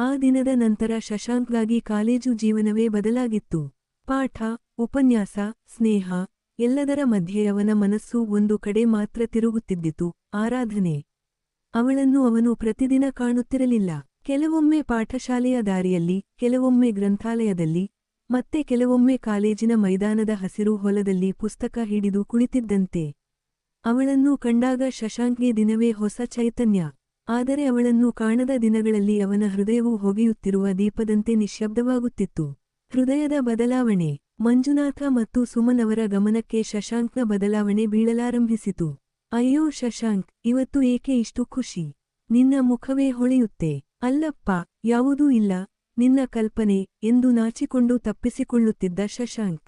ಆ ದಿನದ ನಂತರ ಶಶಾಂಕ್ಗಾಗಿ ಕಾಲೇಜು ಜೀವನವೇ ಬದಲಾಗಿತ್ತು. ಪಾಠ, ಉಪನ್ಯಾಸ, ಸ್ನೇಹ, ಎಲ್ಲದರ ಮಧ್ಯೆ ಅವನ ಮನಸ್ಸು ಒಂದು ಕಡೆ ಮಾತ್ರ ತಿರುಗುತ್ತಿದ್ದಿತು. ಆರಾಧನೆ. ಅವಳನ್ನು ಅವನು ಪ್ರತಿದಿನ ಕಾಣುತ್ತಿರಲಿಲ್ಲ. ಕೆಲವೊಮ್ಮೆ ಪಾಠಶಾಲೆಯ ದಾರಿಯಲ್ಲಿ, ಕೆಲವೊಮ್ಮೆ ಗ್ರಂಥಾಲಯದಲ್ಲಿ, ಮತ್ತೆ ಕೆಲವೊಮ್ಮೆ ಕಾಲೇಜಿನ ಮೈದಾನದ ಹಸಿರು ಹೊಲದಲ್ಲಿ ಪುಸ್ತಕ ಹಿಡಿದು ಕುಳಿತಿದ್ದಂತೆ. ಅವಳನ್ನು ಕಂಡಾಗ ಶಶಾಂಕ್ಗೆ ದಿನವೇ ಹೊಸ ಚೈತನ್ಯ. ಆದರೆ ಅವಳನ್ನು ಕಾಣದ ದಿನಗಳಲ್ಲಿ ಅವನ ಹೃದಯವು ಹೊಗೆಯುತ್ತಿರುವ ದೀಪದಂತೆ ನಿಶ್ಶಬ್ದವಾಗುತ್ತಿತ್ತು ಹೃದಯದ ಬದಲಾವಣೆ. ಮಂಜುನಾಥ ಮತ್ತು ಸುಮನ್ ಅವರ ಗಮನಕ್ಕೆ ಶಶಾಂಕ್ನ ಬದಲಾವಣೆ ಬೀಳಲಾರಂಭಿಸಿತು. ಅಯ್ಯೋ ಶಶಾಂಕ್, ಇವತ್ತು ಏಕೆ ಇಷ್ಟು ಖುಷಿ? ನಿನ್ನ ಮುಖವೇ ಹೊಳೆಯುತ್ತೆ. ಅಲ್ಲಪ್ಪ, ಯಾವುದೂ ಇಲ್ಲ. ನಿನ್ನ ಕಲ್ಪನೆ ಎಂದು ನಾಚಿಕೊಂಡು ತಪ್ಪಿಸಿಕೊಳ್ಳುತ್ತಿದ್ದ ಶಶಾಂಕ್.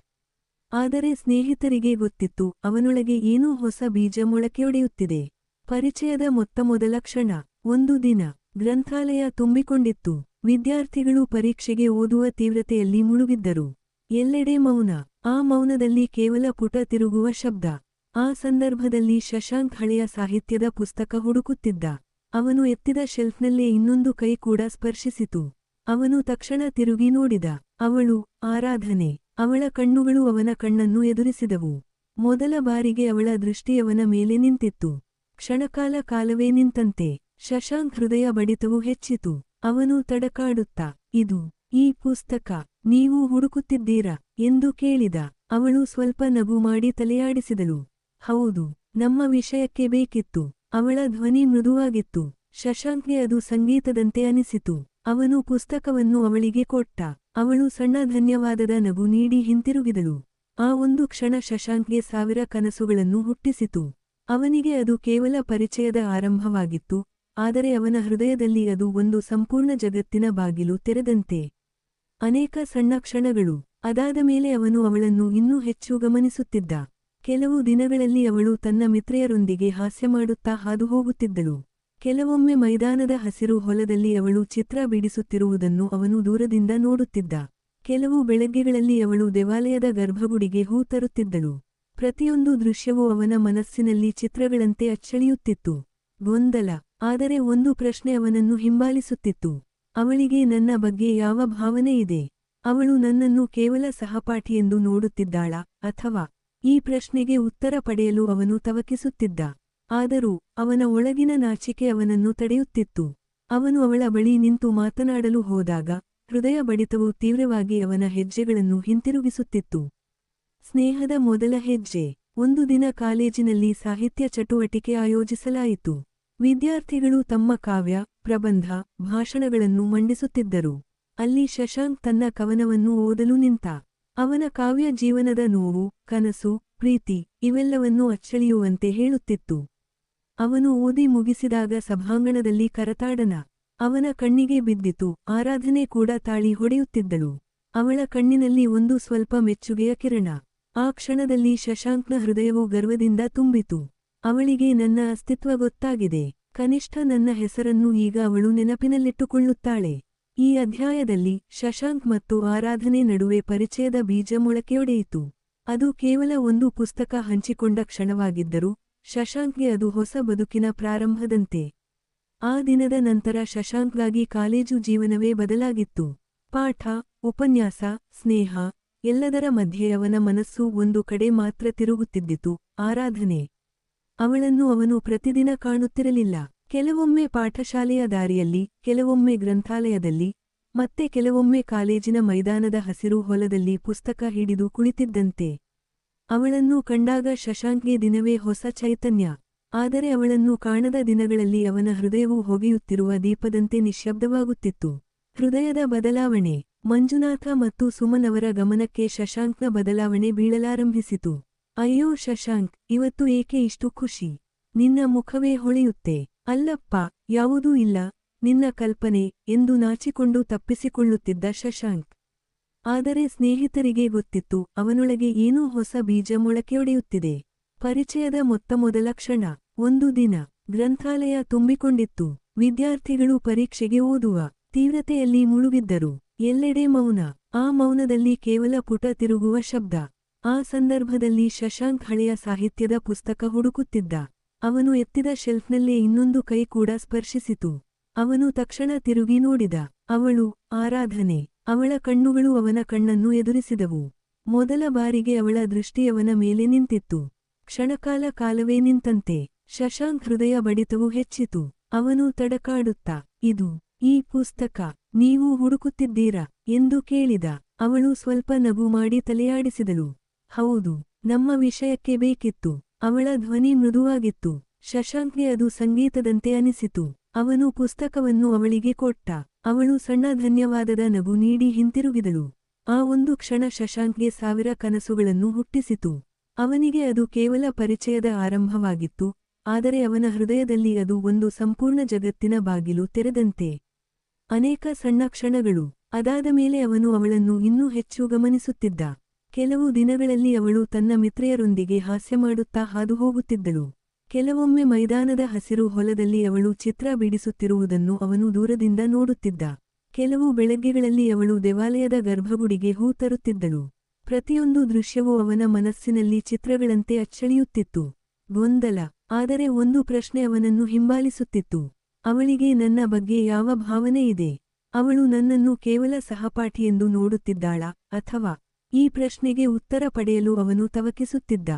ಆದರೆ ಸ್ನೇಹಿತರಿಗೆ ಗೊತ್ತಿತ್ತು, ಅವನೊಳಗೆ ಏನೂ ಹೊಸ ಬೀಜ ಮೊಳಕೆಯೊಡೆಯುತ್ತಿದೆ. ಪರಿಚಯದ ಮೊತ್ತಮೊದಲ ಕ್ಷಣ. ಒಂದು ದಿನ ಗ್ರಂಥಾಲಯ ತುಂಬಿಕೊಂಡಿತ್ತು. ವಿದ್ಯಾರ್ಥಿಗಳು ಪರೀಕ್ಷೆಗೆ ಓದುವ ತೀವ್ರತೆಯಲ್ಲಿ ಮುಳುಗಿದ್ದರು. ಎಲ್ಲೆಡೆ ಮೌನ, ಆ ಮೌನದಲ್ಲಿ ಕೇವಲ ಪುಟ ತಿರುಗುವ ಶಬ್ದ. ಆ ಸಂದರ್ಭದಲ್ಲಿ ಶಶಾಂಕ್ ಹಳೆಯ ಸಾಹಿತ್ಯದ ಪುಸ್ತಕ ಹುಡುಕುತ್ತಿದ್ದ. ಅವನು ಎತ್ತಿದ ಶೆಲ್ಫ್ನಲ್ಲೇ ಇನ್ನೊಂದು ಕೈ ಕೂಡ ಸ್ಪರ್ಶಿಸಿತು. ಅವನು ತಕ್ಷಣ ತಿರುಗಿ ನೋಡಿದ. ಅವಳು, ಆರಾಧನೆ, ಅವಳ ಕಣ್ಣುಗಳು ಅವನ ಕಣ್ಣನ್ನು ಎದುರಿಸಿದವು. ಮೊದಲ ಬಾರಿಗೆ ಅವಳ ದೃಷ್ಟಿಯವನ ಮೇಲೆ ನಿಂತಿತ್ತು. ಕ್ಷಣಕಾಲ ಕಾಲವೇ ನಿಂತಂತೆ. ಶಶಾಂಕ್ ಹೃದಯ ಬಡಿತವು ಹೆಚ್ಚಿತು. ಅವನು ತಡಕಾಡುತ್ತಾ, ಇದು, ಈ ಪುಸ್ತಕ, ನೀವು ಹುಡುಕುತ್ತಿದ್ದೀರಾ? ಎಂದು ಕೇಳಿದ. ಅವಳು ಸ್ವಲ್ಪ ನಗು ಮಾಡಿ ತಲೆಯಾಡಿಸಿದಳು. ಹೌದು, ನಮ್ಮ ವಿಷಯಕ್ಕೆ ಬೇಕಿತ್ತು. ಅವಳ ಧ್ವನಿ ಮೃದುವಾಗಿತ್ತು. ಶಶಾಂಕ್ಗೆ ಅದು ಸಂಗೀತದಂತೆ ಅನಿಸಿತು. ಅವನು ಪುಸ್ತಕವನ್ನು ಅವಳಿಗೆ ಕೊಟ್ಟ. ಅವಳು ಸಣ್ಣ ಧನ್ಯವಾದದ ನಗು ನೀಡಿ ಹಿಂತಿರುಗಿದಳು. ಆ ಒಂದು ಕ್ಷಣ ಶಶಾಂಕ್ಗೆ ಸಾವಿರ ಕನಸುಗಳನ್ನು ಹುಟ್ಟಿಸಿತು. ಅವನಿಗೆ ಅದು ಕೇವಲ ಪರಿಚಯದ ಆರಂಭವಾಗಿತ್ತು. ಆದರೆ ಅವನ ಹೃದಯದಲ್ಲಿ ಅದು ಒಂದು ಸಂಪೂರ್ಣ ಜಗತ್ತಿನ ಬಾಗಿಲು ತೆರೆದಂತೆ. ಅನೇಕ ಸಣ್ಣ ಕ್ಷಣಗಳು. ಅದಾದ ಮೇಲೆ ಅವನು ಅವಳನ್ನು ಇನ್ನೂ ಹೆಚ್ಚು ಗಮನಿಸುತ್ತಿದ್ದ. ಕೆಲವು ದಿನಗಳಲ್ಲಿ ಅವಳು ತನ್ನ ಮಿತ್ರೆಯರೊಂದಿಗೆ ಹಾಸ್ಯ ಮಾಡುತ್ತಾ ಹಾದು ಹೋಗುತ್ತಿದ್ದಳು ಕೆಲವೊಮ್ಮೆ ಮೈದಾನದ ಹಸಿರು ಹೊಲದಲ್ಲಿ ಅವಳು ಚಿತ್ರ ಬಿಡಿಸುತ್ತಿರುವುದನ್ನು ಅವನು ದೂರದಿಂದ ನೋಡುತ್ತಿದ್ದ. ಕೆಲವು ಬೆಳಗ್ಗೆಗಳಲ್ಲಿ ಅವಳು ದೇವಾಲಯದ ಗರ್ಭಗುಡಿಗೆ ಹೂ ತರುತ್ತಿದ್ದಳು. ಪ್ರತಿಯೊಂದು ದೃಶ್ಯವೂ ಅವನ ಮನಸ್ಸಿನಲ್ಲಿ ಚಿತ್ರಗಳಂತೆ ಅಚ್ಚಳಿಯುತ್ತಿತ್ತು. ಗೊಂದಲ. ಆದರೆ ಒಂದು ಪ್ರಶ್ನೆ ಅವನನ್ನು ಹಿಂಬಾಲಿಸುತ್ತಿತ್ತು. ಅವಳಿಗೆ, ನನ್ನ ಬಗ್ಗೆ ಯಾವ ಭಾವನೆ ಇದೆ? ಅವಳು ನನ್ನನ್ನು ಕೇವಲ ಸಹಪಾಠಿಯೆಂದು ನೋಡುತ್ತಿದ್ದಾಳ ಅಥವಾ? ಈ ಪ್ರಶ್ನೆಗೆ ಉತ್ತರ ಪಡೆಯಲು ಅವನು ತವಕಿಸುತ್ತಿದ್ದ. ಆದರೂ, ಅವನ ಒಳಗಿನ ನಾಚಿಕೆ ಅವನನ್ನು ತಡೆಯುತ್ತಿತ್ತು. ಅವನು ಅವಳ ಬಳಿ ನಿಂತು ಮಾತನಾಡಲು ಹೋದಾಗ, ಹೃದಯ ಬಡಿತವು ತೀವ್ರವಾಗಿ ಅವನ ಹೆಜ್ಜೆಗಳನ್ನು ಹಿಂತಿರುಗಿಸುತ್ತಿತ್ತು. ಸ್ನೇಹದ ಮೊದಲ ಹೆಜ್ಜೆ. ಒಂದು ದಿನ ಕಾಲೇಜಿನಲ್ಲಿ ಸಾಹಿತ್ಯ ಚಟುವಟಿಕೆ ಆಯೋಜಿಸಲಾಯಿತು. ವಿದ್ಯಾರ್ಥಿಗಳು ತಮ್ಮ ಕಾವ್ಯ, ಪ್ರಬಂಧ, ಭಾಷಣಗಳನ್ನು ಮಂಡಿಸುತ್ತಿದ್ದರು. ಅಲ್ಲಿ ಶಶಾಂಕ್ ತನ್ನ ಕವನವನ್ನು ಓದಲು ನಿಂತ, ಅವನ ಕಾವ್ಯ ಜೀವನದ ನೋವು, ಕನಸು, ಪ್ರೀತಿ ಇವೆಲ್ಲವನ್ನೂ ಅಚ್ಚಳಿಯುವಂತೆ ಹೇಳುತ್ತಿತ್ತು. ಅವನು ಓದಿ ಮುಗಿಸಿದಾಗ ಸಭಾಂಗಣದಲ್ಲಿ ಕರತಾಡನ, ಅವನ ಕಣ್ಣಿಗೆ ಬಿದ್ದಿತು, ಆರಾಧನೆ ಕೂಡ ತಾಳಿ ಹೊಡೆಯುತ್ತಿದ್ದಳು. ಅವಳ ಕಣ್ಣಿನಲ್ಲಿ ಒಂದು ಸ್ವಲ್ಪ ಮೆಚ್ಚುಗೆಯ ಕಿರಣ, ಆ ಕ್ಷಣದಲ್ಲಿ ಶಶಾಂಕ್ನ ಹೃದಯವು ಗರ್ವದಿಂದ ತುಂಬಿತು. ಅವಳಿಗೆ ನನ್ನ ಅಸ್ತಿತ್ವ ಗೊತ್ತಾಗಿದೆ. ಕನಿಷ್ಠ ನನ್ನ ಹೆಸರನ್ನು ಈಗ ಅವಳು ನೆನಪಿನಲ್ಲಿಟ್ಟುಕೊಳ್ಳುತ್ತಾಳೆ. ಈ ಅಧ್ಯಾಯದಲ್ಲಿ ಶಶಾಂಕ್ ಮತ್ತು ಆರಾಧನೆ ನಡುವೆ ಪರಿಚಯದ ಬೀಜ ಮೊಳಕೆಯೊಡೆಯಿತು. ಅದು ಕೇವಲ ಒಂದು ಪುಸ್ತಕ ಹಂಚಿಕೊಂಡ ಕ್ಷಣವಾಗಿದ್ದರೂ, ಶಶಾಂಕ್ಗೆ ಅದು ಹೊಸ ಬದುಕಿನ ಪ್ರಾರಂಭದಂತೆ. ಆ ದಿನದ ನಂತರ ಶಶಾಂಕ್ಗಾಗಿ ಕಾಲೇಜು ಜೀವನವೇ ಬದಲಾಗಿತ್ತು. ಪಾಠ, ಉಪನ್ಯಾಸ, ಸ್ನೇಹ, ಎಲ್ಲದರ ಮಧ್ಯೆ ಅವನ ಮನಸ್ಸು ಒಂದು ಕಡೆ ಮಾತ್ರ ತಿರುಗುತ್ತಿದ್ದಿತು. ಆರಾಧನೆ ಅವಳನ್ನು ಅವನು ಪ್ರತಿದಿನ ಕಾಣುತ್ತಿರಲಿಲ್ಲ. ಕೆಲವೊಮ್ಮೆ ಪಾಠಶಾಲೆಯ ದಾರಿಯಲ್ಲಿ, ಕೆಲವೊಮ್ಮೆ ಗ್ರಂಥಾಲಯದಲ್ಲಿ, ಮತ್ತೆ ಕೆಲವೊಮ್ಮೆ ಕಾಲೇಜಿನ ಮೈದಾನದ ಹಸಿರು ಹೊಲದಲ್ಲಿ ಪುಸ್ತಕ ಹಿಡಿದು ಕುಳಿತಿದ್ದಂತೆ. ಅವಳನ್ನು ಕಂಡಾಗ ಶಶಾಂಕ್ಗೆ ದಿನವೇ ಹೊಸ ಚೈತನ್ಯ. ಆದರೆ ಅವಳನ್ನು ಕಾಣದ ದಿನಗಳಲ್ಲಿ ಅವನ ಹೃದಯವು ಹೊಗೆಯುತ್ತಿರುವ ದೀಪದಂತೆ ನಿಶ್ಶಬ್ದವಾಗುತ್ತಿತ್ತು ಹೃದಯದ ಬದಲಾವಣೆ. ಮಂಜುನಾಥ ಮತ್ತು ಸುಮನ್ ಅವರ ಗಮನಕ್ಕೆ ಶಶಾಂಕ್ನ ಬದಲಾವಣೆ ಬೀಳಲಾರಂಭಿಸಿತು. ಅಯ್ಯೋ ಶಶಾಂಕ್, ಇವತ್ತು ಏಕೆ ಇಷ್ಟು ಖುಷಿ? ನಿನ್ನ ಮುಖವೇ ಹೊಳೆಯುತ್ತೆ. ಅಲ್ಲಪ್ಪ, ಯಾವುದೂ ಇಲ್ಲ. ನಿನ್ನ ಕಲ್ಪನೆ ಎಂದು ನಾಚಿಕೊಂಡು ತಪ್ಪಿಸಿಕೊಳ್ಳುತ್ತಿದ್ದ ಶಶಾಂಕ್. ಆದರೆ ಸ್ನೇಹಿತರಿಗೆ ಗೊತ್ತಿತ್ತು, ಅವನೊಳಗೆ ಏನೂ ಹೊಸ ಬೀಜ ಮೊಳಕೆಯೊಡೆಯುತ್ತಿದೆ. ಪರಿಚಯದ ಮೊತ್ತಮೊದಲ ಕ್ಷಣ. ಒಂದು ದಿನ. ಗ್ರಂಥಾಲಯ ತುಂಬಿಕೊಂಡಿತ್ತು. ವಿದ್ಯಾರ್ಥಿಗಳು ಪರೀಕ್ಷೆಗೆ ಓದುವ ತೀವ್ರತೆಯಲ್ಲಿ ಮುಳುಗಿದ್ದರು. ಎಲ್ಲೆಡೆ ಮೌನ. ಆ ಮೌನದಲ್ಲಿ ಕೇವಲ ಪುಟ ತಿರುಗುವ ಶಬ್ದ. ಆ ಸಂದರ್ಭದಲ್ಲಿ ಶಶಾಂಕ್ ಹಳೆಯ ಸಾಹಿತ್ಯದ ಪುಸ್ತಕ ಹುಡುಕುತ್ತಿದ್ದ. ಅವನು ಎತ್ತಿದ ಶೆಲ್ಫ್ನಲ್ಲೇ ಇನ್ನೊಂದು ಕೈ ಕೂಡ ಸ್ಪರ್ಶಿಸಿತು. ಅವನು ತಕ್ಷಣ ತಿರುಗಿ ನೋಡಿದ. ಅವಳು, ಆರಾಧನೆ. ಅವಳ ಕಣ್ಣುಗಳು ಅವನ ಕಣ್ಣನ್ನು ಎದುರಿಸಿದವು. ಮೊದಲ ಬಾರಿಗೆ ಅವಳ ದೃಷ್ಟಿ ಅವನ ಮೇಲೆ ನಿಂತಿತ್ತು. ಕ್ಷಣಕಾಲ ಕಾಲವೇ ನಿಂತಂತೆ. ಶಶಾಂಕ್ ಹೃದಯ ಬಡಿತವು ಹೆಚ್ಚಿತು. ಅವನು ತಡಕಾಡುತ್ತಾ, ಇದು, ಈ ಪುಸ್ತಕ, ನೀವು ಹುಡುಕುತ್ತಿದ್ದೀರಾ? ಎಂದು ಕೇಳಿದ. ಅವಳು ಸ್ವಲ್ಪ ನಗು ಮಾಡಿ ತಲೆಯಾಡಿಸಿದಳು. ಹೌದು, ನಮ್ಮ ವಿಷಯಕ್ಕೆ ಬೇಕಿತ್ತು. ಅವಳ ಧ್ವನಿ ಮೃದುವಾಗಿತ್ತು. ಶಶಾಂಕ್ಗೆ ಅದು ಸಂಗೀತದಂತೆ ಅನಿಸಿತು. ಅವನು ಪುಸ್ತಕವನ್ನು ಅವಳಿಗೆ ಕೊಟ್ಟ. ಅವಳು ಸಣ್ಣ ಧನ್ಯವಾದದ ನಗು ನೀಡಿ ಹಿಂತಿರುಗಿದಳು. ಆ ಒಂದು ಕ್ಷಣ ಶಶಾಂಕ್ಗೆ ಸಾವಿರ ಕನಸುಗಳನ್ನು ಹುಟ್ಟಿಸಿತು. ಅವನಿಗೆ ಅದು ಕೇವಲ ಪರಿಚಯದ ಆರಂಭವಾಗಿತ್ತು. ಆದರೆ ಅವನ ಹೃದಯದಲ್ಲಿ ಅದು ಒಂದು ಸಂಪೂರ್ಣ ಜಗತ್ತಿನ ಬಾಗಿಲು ತೆರೆದಂತೆ. ಅನೇಕ ಸಣ್ಣ ಕ್ಷಣಗಳು. ಅದಾದ ಮೇಲೆ ಅವನು ಅವಳನ್ನು ಇನ್ನೂ ಹೆಚ್ಚು ಗಮನಿಸುತ್ತಿದ್ದ. ಕೆಲವು ದಿನಗಳಲ್ಲಿ ಅವಳು ತನ್ನ ಮಿತ್ರೆಯರೊಂದಿಗೆ ಹಾಸ್ಯ ಮಾಡುತ್ತಾ ಹಾದು ಹೋಗುತ್ತಿದ್ದಳು ಕೆಲವೊಮ್ಮೆ ಮೈದಾನದ ಹಸಿರು ಹೊಲದಲ್ಲಿ ಅವಳು ಚಿತ್ರ ಬಿಡಿಸುತ್ತಿರುವುದನ್ನು ಅವನು ದೂರದಿಂದ ನೋಡುತ್ತಿದ್ದ. ಕೆಲವು ಬೆಳಗ್ಗೆಗಳಲ್ಲಿ ಅವಳು ದೇವಾಲಯದ ಗರ್ಭಗುಡಿಗೆ ಹೂ ತರುತ್ತಿದ್ದಳು. ಪ್ರತಿಯೊಂದು ದೃಶ್ಯವೂ ಅವನ ಮನಸ್ಸಿನಲ್ಲಿ ಚಿತ್ರಗಳಂತೆ ಅಚ್ಚಳಿಯುತ್ತಿತ್ತು. ಗೊಂದಲ, ಆದರೆ ಒಂದು ಪ್ರಶ್ನೆ ಅವನನ್ನು ಹಿಂಬಾಲಿಸುತ್ತಿತ್ತು. ಅವಳಿಗೆ, ನನ್ನ ಬಗ್ಗೆ ಯಾವ ಭಾವನೆ ಇದೆ? ಅವಳು ನನ್ನನ್ನು ಕೇವಲ ಸಹಪಾಠಿಯೆಂದು ನೋಡುತ್ತಿದ್ದಾಳ ಅಥವಾ ಈ ಪ್ರಶ್ನೆಗೆ ಉತ್ತರ ಪಡೆಯಲು ಅವನು ತವಕಿಸುತ್ತಿದ್ದ.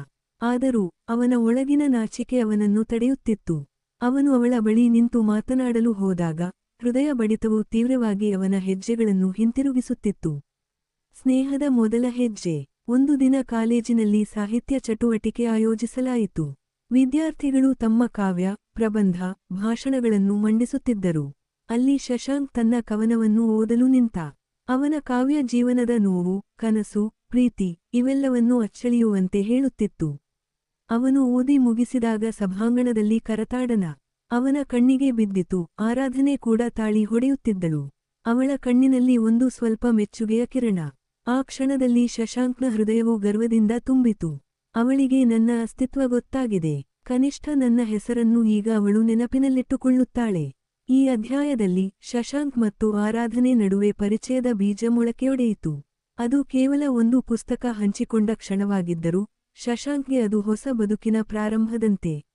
ಆದರೂ ಅವನ ಒಳಗಿನ ನಾಚಿಕೆ ಅವನನ್ನು ತಡೆಯುತ್ತಿತ್ತು. ಅವನು ಅವಳ ಬಳಿ ನಿಂತು ಮಾತನಾಡಲು ಹೋದಾಗ ಹೃದಯ ಬಡಿತವು ತೀವ್ರವಾಗಿ ಅವನ ಹೆಜ್ಜೆಗಳನ್ನು ಹಿಂತಿರುಗಿಸುತ್ತಿತ್ತು. ಸ್ನೇಹದ ಮೊದಲ ಹೆಜ್ಜೆ. ಒಂದು ದಿನ ಕಾಲೇಜಿನಲ್ಲಿ ಸಾಹಿತ್ಯ ಚಟುವಟಿಕೆ ಆಯೋಜಿಸಲಾಯಿತು. ವಿದ್ಯಾರ್ಥಿಗಳು ತಮ್ಮ ಕಾವ್ಯ, ಪ್ರಬಂಧ, ಭಾಷಣಗಳನ್ನು ಮಂಡಿಸುತ್ತಿದ್ದರು. ಅಲ್ಲಿ ಶಶಾಂಕ್ ತನ್ನ ಕವನವನ್ನು ಓದಲು ನಿಂತ. ಅವನ ಕಾವ್ಯ ಜೀವನದ ನೋವು, ಕನಸು, ಪ್ರೀತಿ ಇವೆಲ್ಲವನ್ನೂ ಅಚ್ಚಳಿಯುವಂತೆ ಹೇಳುತ್ತಿತ್ತು. ಅವನು ಓದಿ ಮುಗಿಸಿದಾಗ ಸಭಾಂಗಣದಲ್ಲಿ ಕರತಾಡನ. ಅವನ ಕಣ್ಣಿಗೆ ಬಿದ್ದಿತು, ಆರಾಧನೆ ಕೂಡ ತಾಳಿ ಹೊಡೆಯುತ್ತಿದ್ದಳು. ಅವಳ ಕಣ್ಣಿನಲ್ಲಿ ಒಂದು ಸ್ವಲ್ಪ ಮೆಚ್ಚುಗೆಯ ಕಿರಣ. ಆ ಕ್ಷಣದಲ್ಲಿ ಶಶಾಂಕ್ನ ಹೃದಯವು ಗರ್ವದಿಂದ ತುಂಬಿತು. ಅವಳಿಗೆ ನನ್ನ ಅಸ್ತಿತ್ವ ಗೊತ್ತಾಗಿದೆ. ಕನಿಷ್ಠ ನನ್ನ ಹೆಸರನ್ನು ಈಗ ಅವಳು ನೆನಪಿನಲ್ಲಿಟ್ಟುಕೊಳ್ಳುತ್ತಾಳೆ. ಈ ಅಧ್ಯಾಯದಲ್ಲಿ ಶಶಾಂಕ್ ಮತ್ತು ಆರಾಧನೆ ನಡುವೆ ಪರಿಚಯದ ಬೀಜ ಮೊಳಕೆಯೊಡೆಯಿತು. ಅದು ಕೇವಲ ಒಂದು ಪುಸ್ತಕ ಹಂಚಿಕೊಂಡ ಕ್ಷಣವಾಗಿದ್ದರೂ, ಶಶಾಂಕ್ಗೆ ಅದು ಹೊಸ ಬದುಕಿನ ಪ್ರಾರಂಭದಂತೆ.